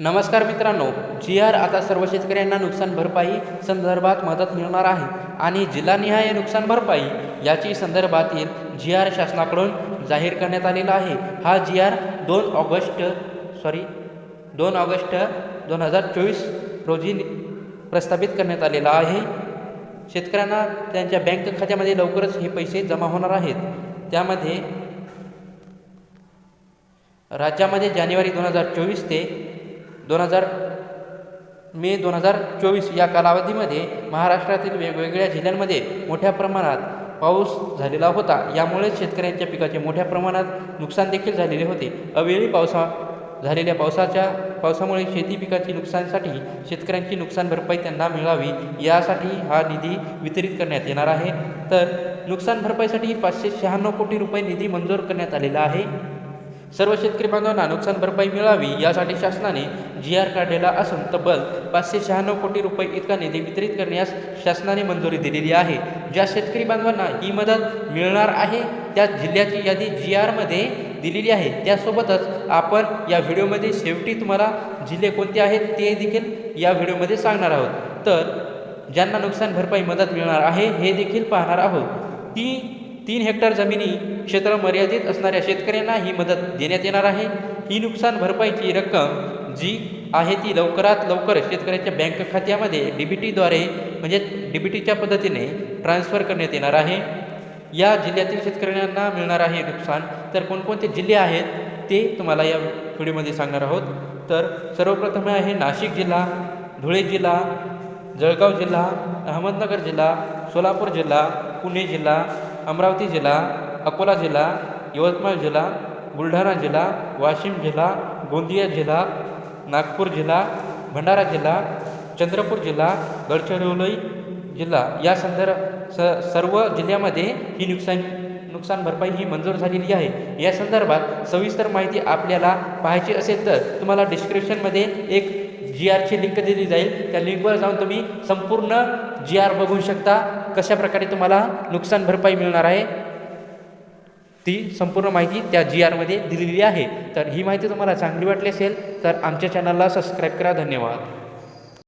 नमस्कार मित्रांनो जी आर आता सर्व शेतकऱ्यांना नुकसान भरपाई संदर्भात मदत मिळणार आहे आणि जिल्हानिहाय नुकसान भरपाई याची संदर्भातील जी आर शासनाकडून जाहीर करण्यात आलेला आहे. हा जी आर दोन ऑगस्ट सॉरी दोन ऑगस्ट दोन हजार चोवीस रोजी प्रस्थापित करण्यात आलेला आहे. शेतकऱ्यांना त्यांच्या बँक खात्यामध्ये लवकरच हे पैसे जमा होणार आहेत. त्यामध्ये राज्यामध्ये जानेवारी दोन हजार चोवीस ते दोन हजार मे दोन हजार चोवीस या कालावधीमध्ये महाराष्ट्रातील वेगवेगळ्या जिल्ह्यांमध्ये मोठ्या प्रमाणात पाऊस झालेला होता. यामुळे शेतकऱ्यांच्या पिकाचे मोठ्या प्रमाणात नुकसान देखील झालेले होते. अवेळी पावसा झालेल्या पावसाच्या पावसामुळे शेती पिकाची नुकसानसाठी शेतकऱ्यांची नुकसान भरपाई त्यांना मिळावी यासाठी हा निधी वितरित करण्यात येणार आहे. तर नुकसान भरपाईसाठी पाचशे शहाण्णव कोटी रुपये निधी मंजूर करण्यात आलेला आहे. सर्व शेतकरी बांधवांना नुकसान भरपाई मिळावी यासाठी शासनाने जी आर काढलेला असून तब्बल पाचशे शहाण्णव कोटी रुपये इतका निधी वितरित करण्यास शासनाने मंजुरी दिलेली आहे. ज्या शेतकरी बांधवांना ही मदत मिळणार आहे त्या जिल्ह्याची यादी जी आरमध्ये दिलेली आहे. त्यासोबतच आपण या व्हिडिओमध्ये शेवटी तुम्हाला जिल्हे कोणते आहेत ते देखील या व्हिडिओमध्ये सांगणार आहोत. तर ज्यांना नुकसान भरपाई मदत मिळणार आहे हे देखील पाहणार आहोत. ती तीन हेक्टर जमिनी क्षेत्र मर्यादित असणाऱ्या शेतकऱ्यांना ही मदत देण्यात येणार आहे. ही नुकसान भरपाईची रक्कम जी आहे ती लवकरात लवकर शेतकऱ्याच्या बँक खात्यामध्ये डी बी टीद्वारे म्हणजे डी बी टीच्या पद्धतीने ट्रान्स्फर करण्यात येणार आहे. या जिल्ह्यातील शेतकऱ्यांना मिळणार आहे नुकसान. तर कोणकोणते जिल्हे आहेत ते तुम्हाला या व्हिडिओमध्ये सांगणार आहोत. तर सर्वप्रथम आहे नाशिक जिल्हा धुळे जिल्हा जळगाव जिल्हा अहमदनगर जिल्हा सोलापूर जिल्हा पुणे जिल्हा अमरावती जिल्हा अकोला जिल्हा यवतमाळ जिल्हा बुलढाणा जिल्हा वाशिम जिल्हा गोंदिया जिल्हा नागपूर जिल्हा भंडारा जिल्हा चंद्रपूर जिल्हा गडचिरोली जिल्हा. या संदर्भ स सर्व जिल्ह्यामध्ये ही नुकसान नुकसान भरपाई ही मंजूर झालेली आहे. या संदर्भात सविस्तर माहिती आपल्याला पाहायची असेल तर तुम्हाला डिस्क्रिप्शनमध्ये एक जी आरची लिंक दिली जाईल. त्या लिंकवर जाऊन तुम्ही संपूर्ण जी आर बघू शकता कशा प्रकारे तुम्हाला नुकसान भरपाई मिळणार आहे. ती संपूर्ण माहिती त्या जी आरमध्ये दिलेली आहे. तर ही माहिती तुम्हाला चांगली वाटली असेल तर आमच्या चॅनलला सबस्क्राईब करा. धन्यवाद.